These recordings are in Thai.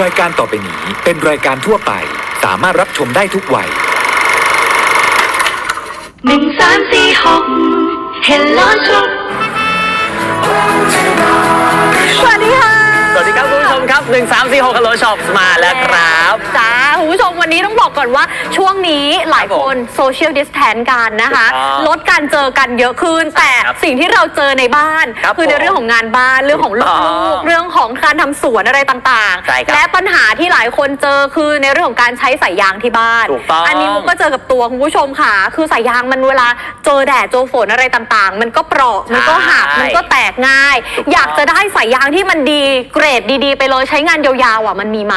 รายการต่อไปนี้เป็นรายการทั่วไป สามารถรับชมได้ทุกวัย หนึ่งสามสี่หกเฮลโลชุก 1346 Hello Shop มาแล้วครับ จ้าคุณผู้ชมวันนี้ต้องบอกก่อนว่าช่วงนี้หลายคนโซเชียลดิสแทนกันนะคะ ลดการเจอกันเยอะขึ้น แต่สิ่งที่เราเจอในบ้าน คือในเรื่องของงานบ้านเรื่องของลูกเรื่องของการทำสวนอะไรต่างๆ และปัญหาที่หลายคนเจอคือในเรื่องของการใช้สายยางที่บ้าน อันนี้มุกก็เจอกับตัวคุณผู้ชมค่ะ คือสายยางมันเวลาเจอแดดเจอฝนอะไรต่างๆ มันก็เปราะมันก็หักมันก็แตกง่าย อยากจะได้สายยางที่มันดีเกรดดี ๆ ไปเลยช้งานยาวๆอะมันมีไหม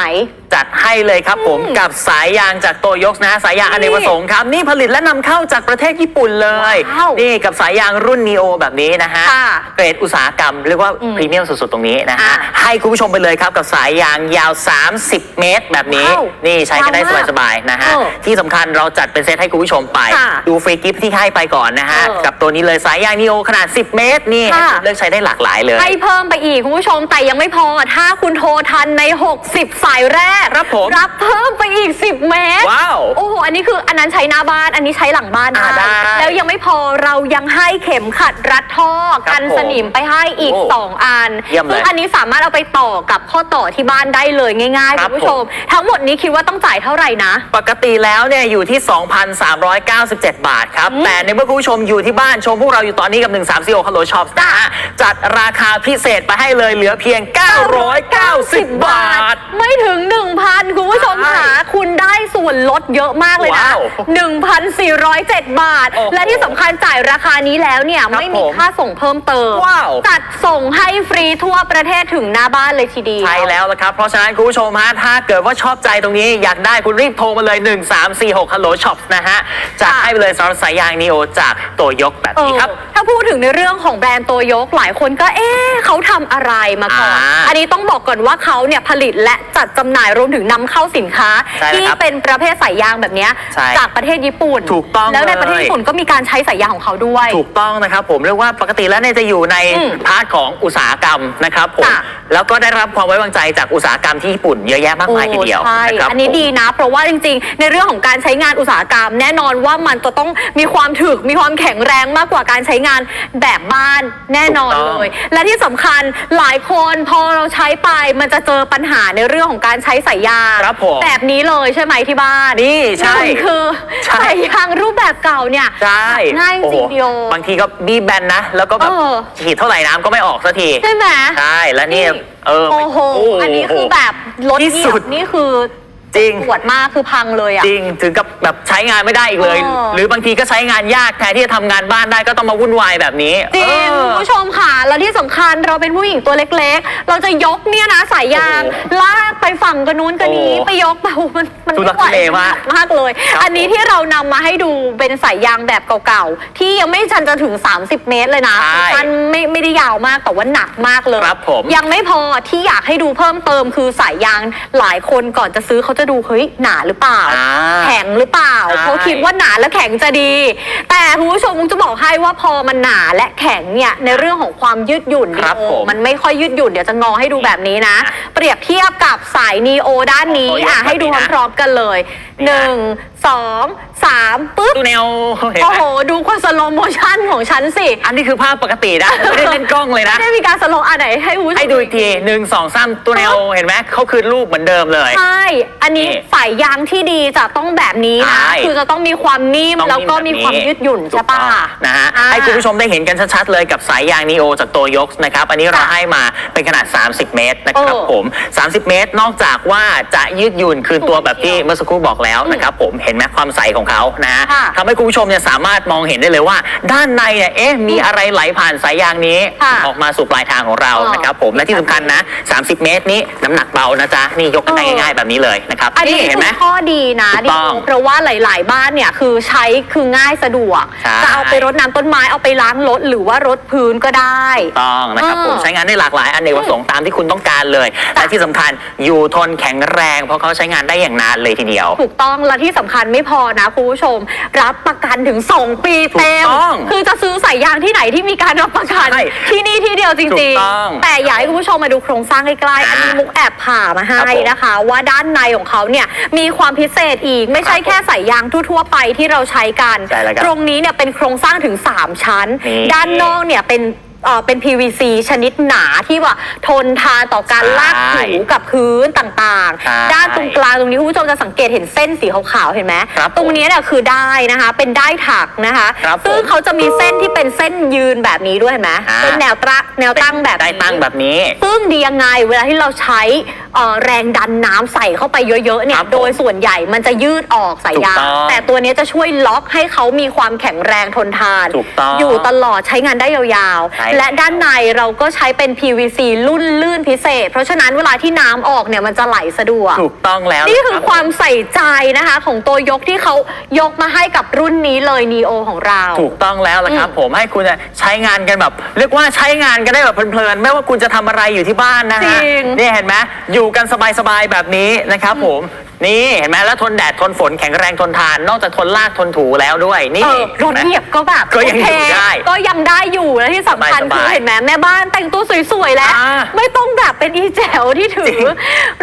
จัดให้เลยครับผมกับสายยางจากโตโยกนะฮะสายยางอเนกประสงค์ครับ นี่ผลิตและนำเข้าจากประเทศญี่ปุ่นเลย ว้าวนี่กับสายยางรุ่นนีโอแบบนี้นะฮะค่ะเกรดอุตสาหกรรมเรียกว่าอืมพรีเมียมสุดๆตรงนี้นะฮะอะให้คุณผู้ชมไปเลยครับกับสายยางยาว 30 เมตร แบบนี้ ว้าวนี่ใช้กันได้ยาวมากสบายๆนะฮะเออที่สำคัญเราจัดเป็นเซตให้คุณผู้ชมไป ค่ะดูฟรีกิฟต์ที่ให้ไปก่อนนะฮะเออกับตัวนี้เลยสายยางนีโอขนาด 10 เมตรนี่ค่ะ เลือกใช้ได้หลากหลายเลย ให้เพิ่มไปอีกคุณผู้ชมแต่ยังไม่พอ ถ้าคุณโทรทันใน 60 สายแรกครับผม รับเพิ่มไปอีก 10 เมตร ว้าว โอ้โห อันนี้คืออันนั้นใช้หน้าบ้าน อันนี้ใช้หลังบ้านอ่าได้แล้วยังไม่พอเรายังให้เข็มขัดรัดท่อครับกันสนิมไปให้อีก โอ้2 อันเยี่ยมเลยซึ่งอันนี้สามารถเอาไปต่อกับข้อต่อที่บ้านได้เลยง่ายๆครัคุบ ณผู้ชม ทั้งหมดนี้คิดว่าต้องจ่ายเท่าไหร่นะ ปกติแล้วเนี่ยอยู่ที่ 2,397 บาทครับอืมแต่ในเมื่อคุณผู้ชมอยู่ที่บ้านชมพวกเราอยู่ตอนนี้กับ 1 3 4 6 Hello Shop นะฮะจัดราคาพิเศษไปให้เลยเหลือเพียง 990 บาท ไม่ถึง1,000 คุณผู้ชมใช่ค่ะคุณได้ส่วนลดเยอะมากเลยนะ ว้าว1,407 บาท โอ้โหและที่สำคัญจ่ายราคานี้แล้วเนี่ย ครับไม่มีผมค่าส่งเพิ่มเติม ว้าว จัดส่งให้ฟรีทั่วประเทศถึงหน้าบ้านเลยทีเดียว ใช่แล้วละครับ เพราะฉะนั้นคุณผู้ชมฮะถ้าเกิดว่าชอบใจตรงนี้อยากได้คุณรีบโทรมาเลย 1346 Hello Shops นะฮะจัดให้ไปเลยสำหรับสายยางนีโอจากโตโยกแบบเอนี้อครับถ้าพูดถึงในเรื่องของแบรนด์ตัวยกหลายคนก็เอ๊ะเขาทำอะไรมาก่อน อ่าอันนี้ต้องบอกก่อนว่าเขาเนี่ยผลิตและจัดจำหน่ายรวมถึงนำเข้าสินค้า ใช่แล้วที่ครับเป็นประเภทสายยางแบบเนี้ยใช่จากประเทศญี่ปุ่น ถูกต้องแล้วในเลยประเทศญี่ปุ่นก็มีการใช้สายยางของเขาด้วย ถูกต้องนะครับผมเรียกว่าปกติแล้วเนี่ยจะอยู่ในอืมพาร์ทของอุตสาหกรรมนะครับผมค่ะ แล้วก็ได้รับความไว้วางใจจากอุตสาหกรรมที่ญี่ปุ่นเยอะแยะมากมายทีเดียวโอ้ใช่นะครับอันนี้ผม ดีนะ เพราะว่าจริงๆ ในเรื่องของการใช้งานอุตสาหกรรม แน่นอนว่ามันจะต้องมีความถึก มีความแข็งแรงมากกว่าการใช้งานแบบบ้านแน่นอนถูกต้องเลยและที่สำคัญหลายคนพอเราใช้ไปมันจะเจอปัญหาในเรื่องของการใช้สายยางครับผมแบบนี้เลยใช่ไหมที่บ้านนี่ใช่หนึ่งคือใช่ สายยางรูปแบบเก่าเนี่ยใช่ง่ายจริงโอ้โหเดียว บางทีก็บีบแบนนะ แล้วก็แบบเออ ฉีดเท่าไหร่น้ำก็ไม่ออกสักที ใช่ไหม ใช่ แล้วนี่เออโอ้โห อันนี้คือแบบรถที่เหยีสุยดบนี่คือ จริง ปวดมากคือพังเลยอะ จริงถึงกับแบบใช้งานไม่ได้อีกเลย เออ หรือบางทีก็ใช้งานยากแทนที่จะทำงานบ้านได้ก็ต้องมาวุ่นวายแบบนี้จริงเออคุณผู้ชมค่ะ แล้วที่สำคัญเราเป็นผู้หญิงตัวเล็กๆ เราจะยกเนี่ยนะสายยาง โอ้โหลากไปฝั่งกันนู้นกันนี้ โอ้ไปยกแบบมันมันทุลักไม่ไหวทุเลมากมากเลย ครับอันนี้ที่เรานำมาให้ดูเป็นสายยางแบบเก่าๆ ที่ยังไม่ชันจะถึง 30 เมตรเลยนะใช่มันไม่ไม่ได้ยาวมากแต่ว่าหนักมากเลย ครับผม ยังไม่พอที่อยากให้ดูเพิ่มเติมคือสายยางหลายคนก่อนจะซื้อเขาจะดูเฮ้ยหนาหรือเปล่า อ่า แข็งหรือเปล่าใช่ เขาคิดว่าหนาและแข็งจะดี แต่คุณผู้ชมมุงจะบอกให้ว่าพอมันหนาและแข็งเนี่ยในเรื่องของความยืดหยุ่นครับนีโอผมมันไม่ค่อยยืดหยุ่นเดี๋ยวจะงอให้ดูแบบนี้นะอะเปรียบเทียบกับสายนีโอด้านนี้โอ้ยอะให้ดูแบบนี้นะพร้อมๆกันเลยนี่นะ หนึ่งสอง สามปึ๊บ ดูแนวเห็นโอ้ไหมโห ดูความสโลโมชั่นของฉันสิ อันนี้คือภาพปกตินะ ไม่ได้เล่นกล้องเลยนะ ไม่ได้มีการสโลว์อันไหนให้คุณผู้ชมให้ดูอีกทีหนึ่งสองสามตัวแนวเห็นไหมเขาคืนรูปเหมือนเดิมเลย ใช่ อันนี้นี่สายยางที่ดีจะต้องแบบนี้นะ ใช่ คือจะต้องมีความนิ่มต้องแล้วก็มีความยืดหยุ่นถูใช่กต้ปะองนะฮะอ่าให้คุณผู้ชมได้เห็นกันชัดๆเลยกับสายยางนีโอจากโตโยกนะครับ อันนี้เราจ้ะให้มาเป็นขนาด 30 เมตรนะครับเออผม 30 เมตรนอกจากว่าจะยืดหยุ่นคืนตัวแบบที่ถูกเมื่อสักครู่บอกแล้วนะครับผมเห็นไหมความใสของเขานะฮะค่ะทำให้คุณผู้ชมเนี่ยสามารถมองเห็นได้เลยว่า ด้านในเนี่ยเอ๊ะมีอะไรไหลผ่านสายยางนี้ ค่ะออกมาสู่ปลายทางของเราเออนะครับผมและที่สำคัญนะ 30 เมตรนี้น้ำหนักเบานะจ๊ะนี่ยกกันได้เออ ง่ายๆแบบนี้เลยนะครับอันนี้เห็นคืไหม อข้อดีนะถูกดิต้องเพราะว่าหลาย ๆ บ้านเนี่ยคือใช้คือง่ายสะดวก ใช่ จะเอาไปรดน้ำต้นไม้เอาไปล้างรถหรือว่ารถพื้นก็ได้ ต้องนะครับเออผมใช้งานได้หลากหลายอันเนกประสงค์ตามที่คุณต้องการเลย และที่สำคัญอยู่ทนแข็งแรง เพราะเขาใช้งานได้อย่างนานเลยทีเดียว ถูกต้องและที่สำคัญไม่พอนะคุณผู้ชม รับประกันถึง 2 ปีเต็ม ถูกต้องคือจะซื้อสายยางที่ไหนที่มีการรับประกัน ใช่ที่นี่ที่เดียวจถูริกงต้องๆ แต่อยากให้คุณผู้ชมมาดูโครงสร้างใกล้ๆ อันนี้มุกแอบผ่ามาให้ครับผมนะคะ ว่าด้านในของเขาเนี่ยมีความพิเศษอีกไม่ใช่แค่สายยางทั่วๆไปที่เราใช้กัน ใช่แล้วครับตรงนี้เนี่ยเป็นโครงสร้างถึง 3 ชั้น นี่ ด้านนอกเนี่ยเป็น เอ่อเป็น PVC ชนิดหนาที่ว่าทนทานต่อการใช่ลากถูกับพื้นต่างใช่ๆ ด้านตรงกลางตรงนี้คุณผู้ชมจะสังเกตเห็นเส้นสีขาวๆเห็นไหมครับผมตรงนี้เนี่ยคือได้นะคะ เป็นได้ถักนะคะ ครับซึ่งผมเขาจะมีเส้นที่เป็นเส้นยืนแบบนี้ด้วยเห็นไหมอ่า เป็นแนวตั้งแนวตั้งแบบได้นี้ตั้งแบบนี้ ซึ่งดียังไงเวลาที่เราใช้เอ่อแรงดันน้ำใส่เข้าไปเยอะๆเนี่คยรับผมโดยส่วนใหญ่มันจะยืดออกสายยางถูกต้องแต่ตัวนี้จะช่วยล็อกให้เขามีความแข็งแรงทนทาน ถูกต้องอยู่ตลอดใช้งานได้ยาวใช่ๆและด้านในเราก็ใช้เป็น PVC รุ่นลื่นพิเศษ เพราะฉะนั้นเวลาที่น้ำออกเนี่ยมันจะไหลสะดวก ถูกต้องแล้วนี่คือรับความใส่ใจนะคะ ของตัวยกที่เขายกมาให้กับรุ่นนี้เลย Neo ของเรา ถูกต้องแล้วละครับอืมผมให้คุณเนี่ยใช้งานกันแบบ เรียกว่าใช้งานกันได้แบบเพลินๆ ไม่ว่าคุณจะทำอะไรอยู่ที่บ้านนะจฮะริง นี่เห็นไหมอยู่กันสบายๆแบบนี้นะครับผม นี่เห็นไหมแล้วทนแดดทนฝนแข็งแรงทนทาน นอกจากทนลากทนถูแล้วด้วยนี่ เออรถห็นไหมเหยียบก็แบบก็ยังโอเคอยู่ได้ก็ยังได้อยู่และที่สำคัญสบายๆคือเห็นไหมแม่บ้านแต่งตัวสวยๆแล้ว อ่าไม่ต้องแบบเป็นอีแจ๋วที่ถืจริอง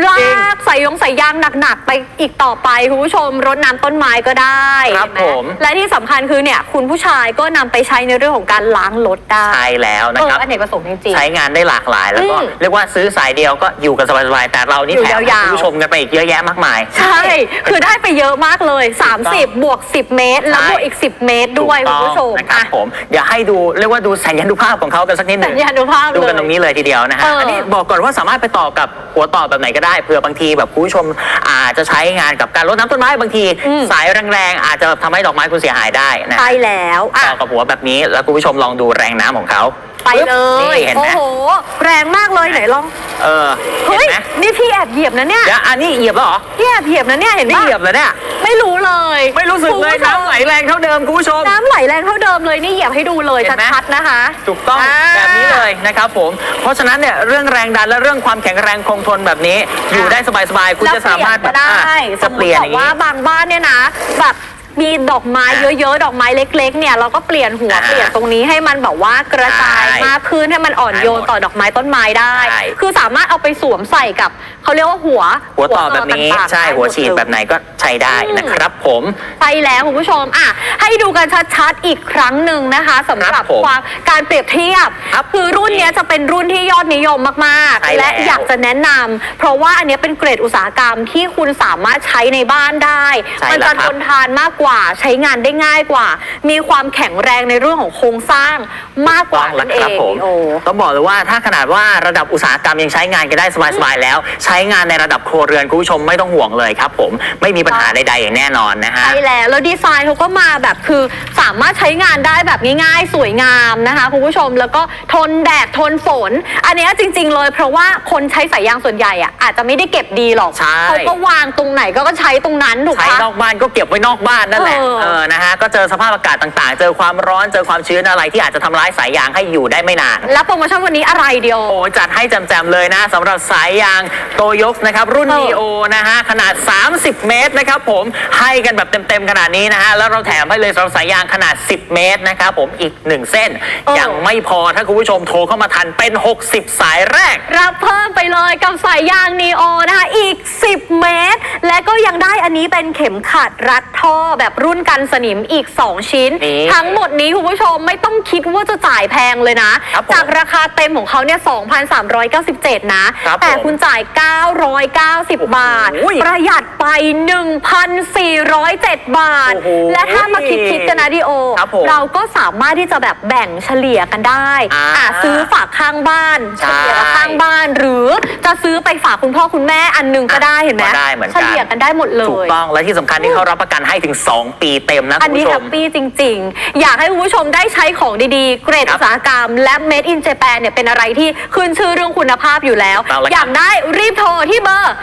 ลากใส่ยงใส่ยางหนักๆไปอีกต่อไปคุณผู้ชมรดน้ำต้นไม้ก็ได้ครับเห็นไหผม และที่สำคัญคือเนี่ยคุณผู้ชายก็นำไปใช้ในเรื่องของการล้างรถได้ใช่แล้วนะเออครับอเนกประสงค์จริง ใช้งานได้หลากหลายแล้วก็อืมเรียกว่าซื้อสายเดียวก็อยู่กันสบายๆแต่เรานี่อยู่แถมให้ยาวๆ คุณผู้ชมกันไปอีกเยอะแยะมากมายๆใช่ คือได้ไปเยอะมากเลย 30 บวก 10 เมตร แล้วบวกอีก 10 เมตรด้วยคุณผู้ชมถูกต้องนะครับอะ ผมเดี๋ยวให้ดูเรียกว่าดูสัญญานุภาพของเขากันสักนิดหนึ่งสัญญานุภาพดูกันเลยตรงนี้เลยทีเดียวนะฮะเอออัอันนี้บอกก่อนว่าสามารถไปต่อกับหัวต่อแบบไหนก็ได้เผื่อบางทีแบบคุณผู้ชมอาจจะใช้งานกับการรดน้ำต้นไม้บางที อืม สายแรงๆอาจจะทำให้ดอกไม้คุณเสียหายได้นะใช่แล้วอะ ต่อกับหัวแบบนี้แล้วคุณผู้ชมลองดูแรงน้ำของเขา ไปเลย นี่เห็นโอ้ไหมโห แรงมากเลยไหนลอง เออเห็เฮ้นยไหมนี่พี่แอบเหยียบนะเนี่ยเดี๋ยวอันนี้เหยียบแล้วเหรอพี่แอบเหยียบนะเนี่ยเห็นไม่ปะเหยียบเลยเนี่ยไม่รู้เลยไม่รู้สึกเลยคุณผู้ชมน้ำไหลแรงเท่าเดิมคุณผู้ชม น้ำไหลแรงเท่าเดิมเลยนี่เหยียบให้ดูเลยเห็นไหม ชัดๆนะคะ ถูกต้องอ่าแบบนี้เลยนะครับผม เพราะฉะนั้นเนี่ยเรื่องแรงดันและเรื่องความแข็งแรงคงทนแบบนี้ อยู่ได้สบายๆคุณแล้วจะสามารถเปลี่ยนก็แบบได้อะสจะมมเปติลี่ยนบออกย่างว่านี้บางบ้านเนี่ยนะแบบ มีดอกไม้อ่าเยอะๆ ดอกไม้เล็กๆ เนี่ยเราก็เปลี่ยนหัวอ่าเปลี่ยนตรงนี้ให้มันแบบว่ากระจายใช่มากขึ้นให้มันอ่อนโยนได้หมดต่อดอกไม้ต้นไม้ได้ ใช่ คือสามารถเอาไปสวมใส่กับเขาเรียกว่าหัวหัวต่อแบบนี้ต่างๆใช่ได้หัวฉีดมเลย แบบไหนก็ใช้ได้นะครับผมใช่แล้วคุณผู้ชมอะให้ดูกันชัดๆอีกครั้งหนึ่งนะคะสำหครัรับบผมความการเปรียบเทียบครับคือรุ่นเนี้ยจะเป็นรุ่นที่ยอดนิยมมากใช่ๆ และแล้วอยากจะแนะนำเพราะว่าอันเนี้ยเป็นเกรดอุตสาหกรรมที่คุณสามารถใช้ในบ้านได้ ใช่มัแล้วจะครัทบนทานมากกว่า ใช้งานได้ง่ายกว่า มีความแข็งแรงในเรื่องของโครงสร้างมากกว่าต้องแล้นั่วนเอครับงผมโอ้ต้องบอกเลยว่าถ้าขนาดว่าระดับอุตสาหกรรมยังใช้งานกันได้สบายๆแล้ว ใช้งานในระดับครัวเรือนคุณผู้ชมไม่ต้องห่วงเลยครับผมไม่มีปัญหาใดๆอย่างแน่นอนนะฮะ ใช่แล้ว แล้วดีไซน์เขาก็มาแบบคือสามารถใช้งานได้แบบง่ายๆ สวยงามนะคะคุณผู้ชมแล้วก็ทนแดดทนฝน อันเนี้ยจริง ๆ เลยเพราะว่าคนใช้สายยางส่วนใหญ่อะอาจจะไม่ได้เก็บดีหรอกใช่ เขาก็วางตรงไหนก็ก็ใช้ตรงนั้นถูกใช้ปะ นอกบ้านก็เก็บไว้นอกบ้านนั่นแหละเออเออ นะฮะ ก็เจอสภาพอากาศต่างๆ เจอความร้อน เจอความชื้นอะไรที่อาจจะทำร้ายสายยางให้อยู่ได้ไม่นาน แล้วโปรโมชั่นวันนี้อะไรเดียว โอ้จัดให้จำๆเลยนะสำหรับสายยางโตโยกนะครับ รุ่น เออนีโอนะฮะ ขนาด 30 เมตรนะครับผม ให้กันแบบเต็มๆขนาดนี้นะฮะ แล้วเราแถมให้เลยสำหรับสายยางขนาด 10 เมตรนะครับผม อีก 1 เส้นยังไม่พอถ้าคุณผู้ชมโทรเข้ามาทันเป็น 60 สายแรก รับเพิ่มไปเลยกับสายยางนีโอนะคะ อีก 10 เมตรและ ก็ยังได้อันนี้เป็นเข็มขัดรัดท่อแบบรุ่นกันสนิมอีก 2 ชิ้น นี่ทั้งหมดนี้คุณผู้ชมไม่ต้องคิดว่าจะจ่ายแพงเลยนะ ครับผมจากราคาเต็มของเขาเนี่ย 2,397 นะ ครับแต่ผมคุณจ่าย 990 บาท โอ้โหประหยัดไป 1,407 บาท โอ้โหและถ้ามาคิดคิดๆกันนะดิโอ ครับผมเราก็สามารถที่จะแบบแบ่งเฉลี่ยกันได้อ่า อะซื้อฝากข้างบ้านใช่เฉลี่ยกับข้างบ้าน หรือจะซื้อไปฝากคุณพ่อคุณแม่อันหนึงก็ได้เห็นไหมก็ได้เหมือนกัน เฉลี่ยกันได้หมดเลถูกย ต้องและที่สำคัญที่เขารับประกันให้ถึง 2 ปีเต็มนะอัคุนณนี้ผู้ชแฮม ปปี้จริง ๆ อยากให้คุณผู้ชมได้ใช้ของดีๆ เกรดครับอุตสาหกรรม และ Made in Japan เนี่ยเป็นอะไรที่ขึ้นชื่อเรื่องคุณภาพอยู่แล้ว เอาละครับ อยากได้รีบโทรที่เบอร์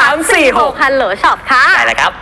1346ฮัลโหลช็อปค่ะ ได้แล้วครับ